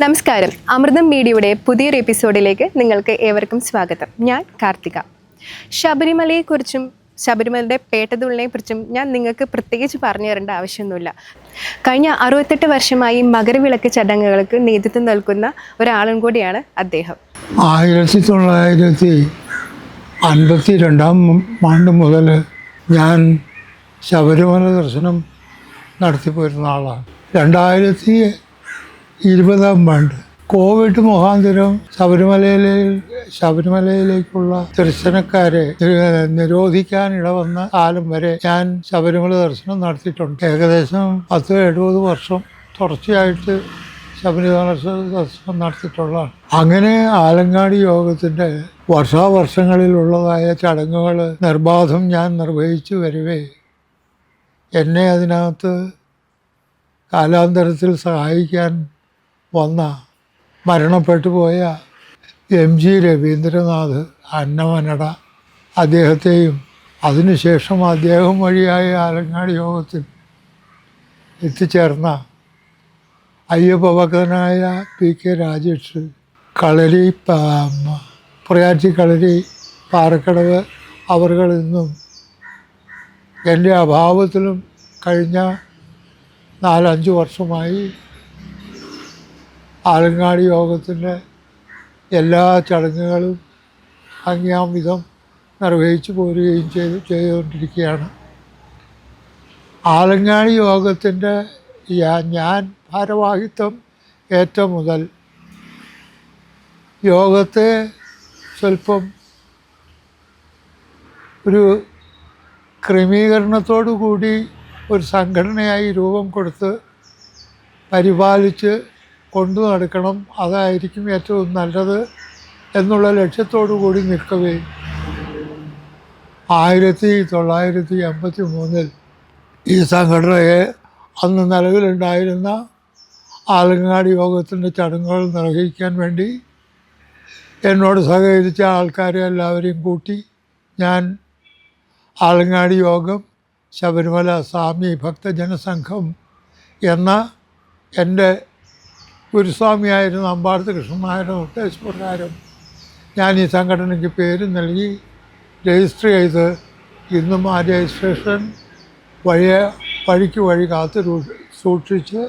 നമസ്കാരം. അമൃതം മീഡിയയുടെ പുതിയൊരു എപ്പിസോഡിലേക്ക് നിങ്ങൾക്ക് ഏവർക്കും സ്വാഗതം. ഞാൻ കാർത്തിക. ശബരിമലയെക്കുറിച്ചും ശബരിമലയുടെ പേട്ടതുള്ളിനെ കുറിച്ചും ഞാൻ നിങ്ങൾക്ക് പ്രത്യേകിച്ച് പറഞ്ഞു തരേണ്ട ആവശ്യമൊന്നുമില്ല. കഴിഞ്ഞ അറുപത്തെട്ട് വർഷമായി മകരവിളക്ക് ചടങ്ങുകൾക്ക് നേതൃത്വം നൽകുന്ന ഒരാളും കൂടിയാണ് അദ്ദേഹം. ആയിരത്തി തൊള്ളായിരത്തി അൻപത്തി രണ്ടാം ആണ്ട് മുതൽ ഞാൻ ശബരിമല ദർശനം നടത്തിപ്പോയിരുന്ന ആളാണ്. രണ്ടായിരത്തി ഇരുപതാം പാണ്ട് കോവിഡ് മുഖാന്തരം ശബരിമലയിലെ ശബരിമലയിലേക്കുള്ള ദർശനക്കാരെ നിര- നിരോധിക്കാൻ ഇടവന്ന കാലം വരെ ഞാൻ ശബരിമല ദർശനം നടത്തിയിട്ടുണ്ട്. ഏകദേശം പത്ത് എഴുപത് വർഷം തുടർച്ചയായിട്ട് ശബരിമല ദർശനം നടത്തിയിട്ടുള്ളതാണ്. അങ്ങനെ ആലങ്ങാടി യോഗത്തിന്റെ വർഷാവർഷങ്ങളിലുള്ളതായ ചടങ്ങുകൾ നിർബാധം ഞാൻ നിർവഹിച്ചു വരവേ എന്നെ അതിനകത്ത് കാലാന്തരത്തിൽ സഹായിക്കാൻ വന്ന. മരണപ്പെട്ടു പോയ എം ജി രവീന്ദ്രനാഥ് അന്നമനട അദ്ദേഹത്തെയും അതിനുശേഷം അദ്ദേഹം വഴിയായ ആലങ്ങാടി യോഗത്തിൽ എത്തിച്ചേർന്ന അയ്യപ്പഭക്തനായ പി കെ രാജേഷ് കളരി പ്രയാറ്റി കളരി പാറക്കടവ് അവറുകളിൽ നിന്നും എന്റെ അഭാവത്തിലും കഴിഞ്ഞ നാലഞ്ച് വർഷമായി ആലങ്ങാടി യോഗത്തിന്റെ എല്ലാ ചടങ്ങുകളും ഭംഗിയാം വിധം നിർവഹിച്ചു പോരുകയും ചെയ്ത് ചെയ്തുകൊണ്ടിരിക്കുകയാണ്. ആലങ്ങാടി യോഗത്തിന്റെ ഞാൻ ഭാരവാഹിത്വം ഏറ്റ മുതൽ യോഗത്തെ സ്വല്പം ഒരു ക്രമീകരണത്തോടു കൂടി ഒരു സംഘടനയായി രൂപം കൊടുത്ത് പരിപാലിച്ച് കൊണ്ടു നടക്കണം. അതായിരിക്കും ഏറ്റവും നല്ലത് എന്നുള്ള ലക്ഷ്യത്തോടു കൂടി നിൽക്കവേ ആയിരത്തി തൊള്ളായിരത്തി എൺപത്തി മൂന്നിൽ ഈ സംഘടനയെ അന്ന് നിലവിലുണ്ടായിരുന്ന ആലങ്ങാടി യോഗത്തിന്റെ ചടങ്ങുകൾ നിർവഹിക്കാൻ വേണ്ടി എന്നോട് സഹകരിച്ച ആൾക്കാരെ എല്ലാവരെയും കൂട്ടി ഞാൻ ആലങ്ങാടി യോഗം ശബരിമല സ്വാമി ഭക്തജനസംഘം എന്ന എന്റെ ഗുരുസ്വാമിയായിരുന്ന അമ്പാടത്ത് കൃഷ്ണനായരുടെ നിർദ്ദേശപ്രകാരം ഞാൻ ഈ സംഘടനയ്ക്ക് പേര് നൽകി രജിസ്റ്റർ ചെയ്ത് ഇന്നും ആ രജിസ്ട്രേഷൻ വഴിയ വഴിക്ക് വഴി കാത്ത് സൂക്ഷിച്ച്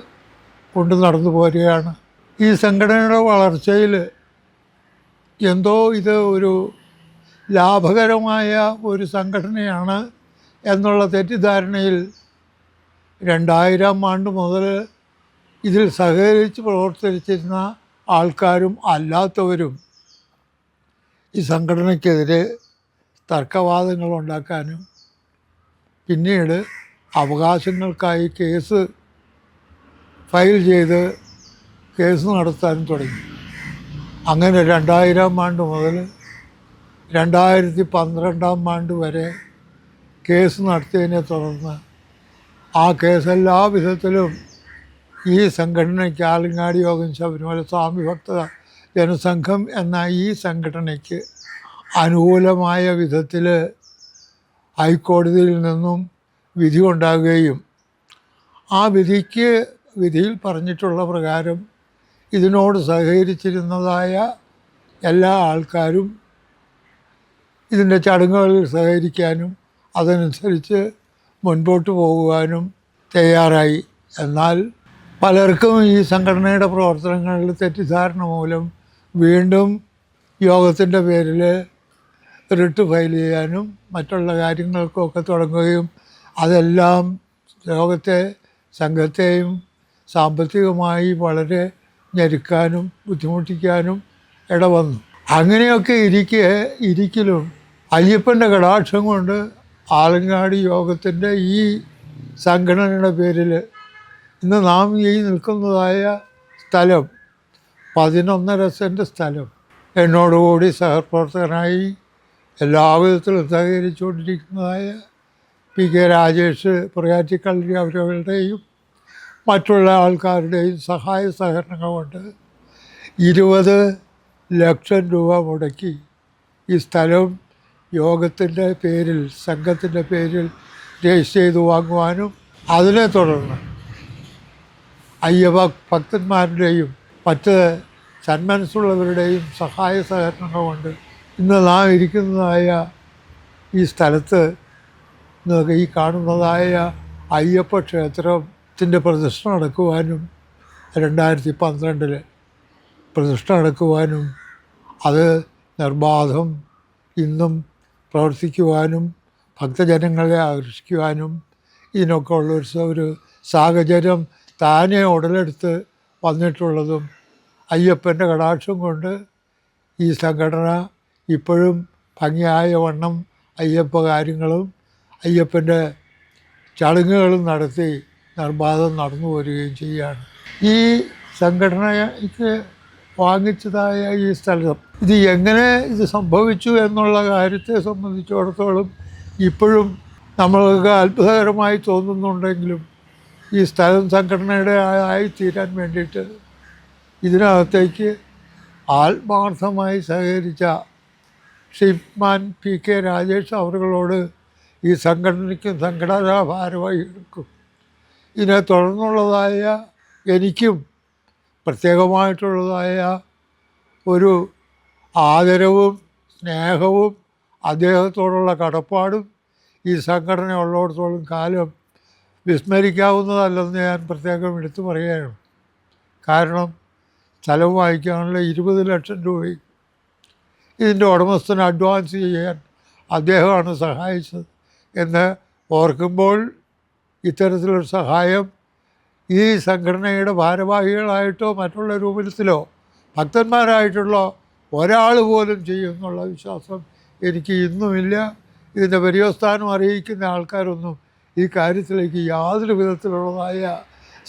കൊണ്ട് നടന്നു പോരുകയാണ്. ഈ സംഘടനയുടെ വളർച്ചയിൽ എന്തോ ഇത് ഒരു ലാഭകരമായ ഒരു സംഘടനയാണ് എന്നുള്ള തെറ്റിദ്ധാരണയിൽ രണ്ടായിരം ആണ്ട് മുതൽ ഇതിൽ സഹകരിച്ച് പ്രവർത്തിച്ചിരുന്ന ആൾക്കാരും അല്ലാത്തവരും ഈ സംഘടനയ്ക്കെതിരെ തർക്കവാദങ്ങൾ ഉണ്ടാക്കാനും പിന്നീട് അവകാശങ്ങൾക്കായി കേസ് ഫയൽ ചെയ്ത് കേസ് നടത്താനും തുടങ്ങി. അങ്ങനെ രണ്ടായിരം ആണ്ട് മുതൽ രണ്ടായിരത്തി പന്ത്രണ്ടാം ആണ്ട് വരെ കേസ് നടത്തിയതിനെ തുടർന്ന് ആ കേസ് എല്ലാ വിധത്തിലും ഈ സംഘടനയ്ക്ക് ആലങ്ങാടി യോഗം ശബരിമല സ്വാമി ഭക്ത ജനസംഘം എന്ന ഈ സംഘടനയ്ക്ക് അനുകൂലമായ വിധത്തിൽ ഹൈക്കോടതിയിൽ നിന്നും വിധി ഉണ്ടാകുകയും ആ വിധിക്ക് വിധിയിൽ പറഞ്ഞിട്ടുള്ള പ്രകാരം ഇതിനോട് സഹകരിച്ചിരുന്നതായ എല്ലാ ആൾക്കാരും ഇതിന്റെ ചടങ്ങുകളിൽ സഹകരിക്കാനും അതനുസരിച്ച് മുൻപോട്ട് പോകുവാനും തയ്യാറായി. എന്നാൽ പലർക്കും ഈ സംഘടനയുടെ പ്രവർത്തനങ്ങളിൽ തെറ്റിദ്ധാരണ മൂലം വീണ്ടും യോഗത്തിന്റെ പേരിൽ റിട്ട് ഫയൽ ചെയ്യാനും മറ്റുള്ള കാര്യങ്ങൾക്കൊക്കെ തുടങ്ങുകയും അതെല്ലാം യോഗത്തെ സംഘത്തെയും സാമ്പത്തികമായി വളരെ ഞെരുക്കാനും ബുദ്ധിമുട്ടിക്കാനും ഇടവന്നു. അങ്ങനെയൊക്കെ ഇരിക്കെ ഇരിക്കലും അയ്യപ്പന്റെ കടാക്ഷം കൊണ്ട് ആലങ്ങാടി യോഗത്തിന്റെ ഈ സംഘടനയുടെ പേരിൽ ഇന്ന് നാം ഈ നിൽക്കുന്നതായ സ്ഥലം പതിനൊന്നര സെന്റ് സ്ഥലം. എന്നോടുകൂടി സഹപ്രവർത്തകനായി എല്ലാവിധത്തിലും സഹകരിച്ചുകൊണ്ടിരിക്കുന്നതായ പി കെ രാജേഷ് പ്രയാറ്റിക്കള്ളി അവരുടെയും മറ്റുള്ള ആൾക്കാരുടെയും സഹായ സഹകരണങ്ങൾ കൊണ്ട് ഇരുപത് ലക്ഷം രൂപ മുടക്കി ഈ സ്ഥലം യോഗത്തിന്റെ പേരിൽ സംഘത്തിന്റെ പേരിൽ രജിസ്റ്റർ ചെയ്ത് വാങ്ങുവാനും അതിനെ തുടർന്ന് അയ്യപ്പ ഭക്തന്മാരുടെയും മറ്റ് സന്മനസ്സുള്ളവരുടെയും സഹായ സഹകരണങ്ങൾ കൊണ്ട് ഇന്ന് നാം ഇരിക്കുന്നതായ ഈ സ്ഥലത്ത് ഈ കാണുന്നതായ അയ്യപ്പ ക്ഷേത്രത്തിന്റെ പ്രതിഷ്ഠ നടക്കുവാനും രണ്ടായിരത്തി പന്ത്രണ്ടിൽ പ്രതിഷ്ഠ നടക്കുവാനും അത് നിർബാധം ഇന്നും പ്രവർത്തിക്കുവാനും ഭക്തജനങ്ങളെ ആകർഷിക്കുവാനും ഇതിനൊക്കെ ഉള്ള ഒരു സാഹചര്യം താനെ ഉടലെടുത്ത് വന്നിട്ടുള്ളതും അയ്യപ്പന്റെ കടാക്ഷം കൊണ്ട് ഈ സംഘടന ഇപ്പോഴും ഭംഗിയായ വണ്ണം അയ്യപ്പ കാര്യങ്ങളും അയ്യപ്പന്റെ ചടങ്ങുകളും നടത്തി നിർബാധം നടന്നു വരികയും ചെയ്യുകയാണ്. ഈ സംഘടനയ്ക്ക് വാങ്ങിച്ചതായ ഈ സ്ഥലം ഇത് എങ്ങനെ ഇത് സംഭവിച്ചു എന്നുള്ള കാര്യത്തെ സംബന്ധിച്ചിടത്തോളം ഇപ്പോഴും നമ്മൾക്ക് അത്ഭുതകരമായി തോന്നുന്നുണ്ടെങ്കിലും ഈ സ്ഥലം സംഘടനയുടെ ആയി തീരാൻ വേണ്ടിയിട്ട് ഇതിനകത്തേക്ക് ആത്മാർത്ഥമായി സഹകരിച്ച ഷിഫ്മാൻ പി കെ രാജേഷ് അവരുകളോട് ഈ സംഘടനയ്ക്കും സംഘടനാ ഭാരവാഹികൾക്കും ഇതിനെ തുടർന്നുള്ളതായ എനിക്കും പ്രത്യേകമായിട്ടുള്ളതായ ഒരു ആദരവും സ്നേഹവും അദ്ദേഹത്തോടുള്ള കടപ്പാടും ഈ സംഘടന ഉള്ളിടത്തോളം കാലം വിസ്മരിക്കാവുന്നതല്ലെന്ന് ഞാൻ പ്രത്യേകം എടുത്തു പറയുകയാണ്. കാരണം സ്ഥലം വാങ്ങിക്കാനുള്ള ഇരുപത് ലക്ഷം രൂപയും ഇതിന്റെ ഉടമസ്ഥന് അഡ്വാൻസ് ചെയ്യാൻ അദ്ദേഹമാണ് സഹായിച്ചത് എന്ന് ഓർക്കുമ്പോൾ ഇത്തരത്തിലൊരു സഹായം ഈ സംഘടനയുടെ ഭാരവാഹികളായിട്ടോ മറ്റുള്ള രൂപത്തിലോ ഭക്തന്മാരായിട്ടുള്ള ഒരാൾ പോലും ചെയ്യുമെന്നുള്ള വിശ്വാസം എനിക്ക് ഇന്നുമില്ല. ഇതിന്റെ പര്യവസ്ഥാനം അറിയിക്കുന്ന ആൾക്കാരൊന്നും ഈ കാര്യത്തിലേക്ക് യാതൊരു വിധത്തിലുള്ളതായ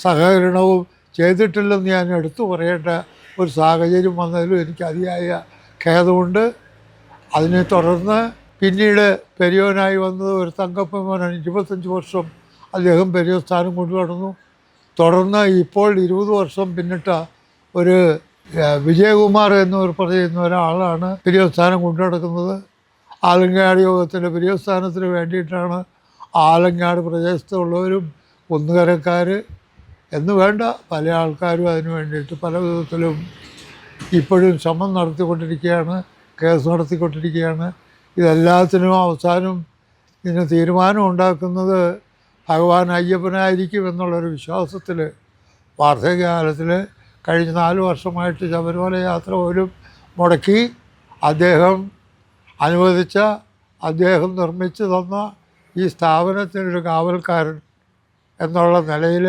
സഹകരണവും ചെയ്തിട്ടില്ലെന്ന് ഞാൻ എടുത്തു പറയേണ്ട ഒരു സാഹചര്യം വന്നതിലും എനിക്ക് അതിയായ ഖേദമുണ്ട്. അതിനെ തുടർന്ന് പിന്നീട് പെരിയോനായി വന്നത് ഒരു തങ്കപ്പൻ ഇരുപത്തഞ്ച് വർഷം അദ്ദേഹം പെരിയോ സ്ഥാനം കൊണ്ടു നടന്നു. തുടർന്ന് ഇപ്പോൾ ഇരുപത് വർഷം പിന്നിട്ട ഒരു വിജയകുമാർ എന്നൊരു പറയുന്ന ഒരാളാണ് പെരിയോ സ്ഥാനം കൊണ്ടു നടക്കുന്നത്. ആലങ്കാടി യോഗത്തിന്റെ പെരിയോ സ്ഥാനത്തിന് വേണ്ടിയിട്ടാണ് ആലങ്ങാട് പ്രദേശത്തുള്ളവരും കുന്നുകരക്കാർ എന്ന് വേണ്ട പല ആൾക്കാരും അതിന് വേണ്ടിയിട്ട് പല വിധത്തിലും ഇപ്പോഴും ശ്രമം നടത്തിക്കൊണ്ടിരിക്കുകയാണ് കേസ് നടത്തിക്കൊണ്ടിരിക്കുകയാണ്. ഇതെല്ലാത്തിനും അവസാനം ഇതിന് തീരുമാനം ഉണ്ടാക്കുന്നത് ഭഗവാൻ അയ്യപ്പനായിരിക്കും എന്നുള്ളൊരു വിശ്വാസത്തിൽ വാർദ്ധക്യകാലത്തിൽ കഴിഞ്ഞ നാല് വർഷമായിട്ട് ശബരിമല യാത്ര പോലും മുടക്കി. അദ്ദേഹം അനുവദിച്ച അദ്ദേഹം നിർമ്മിച്ചു തന്ന ഈ സ്ഥാപനത്തിനൊരു കാവൽക്കാരൻ എന്നുള്ള നിലയിൽ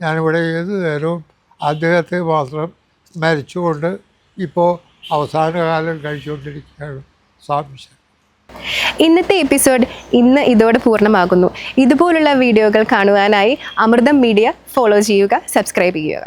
ഞാനിവിടെ ഏത് നേരവും അദ്ദേഹത്തെ മാത്രം സ്മരിച്ചുകൊണ്ട് ഇപ്പോൾ അവസാന കാലം കഴിച്ചുകൊണ്ടിരിക്കുകയാണ് സ്വാമി ഇന്നത്തെ എപ്പിസോഡ് ഇന്ന് ഇതോടെ പൂർണമാകുന്നു. ഇതുപോലുള്ള വീഡിയോകൾ കാണുവാനായി അമൃതം മീഡിയ ഫോളോ ചെയ്യുക സബ്സ്ക്രൈബ് ചെയ്യുക.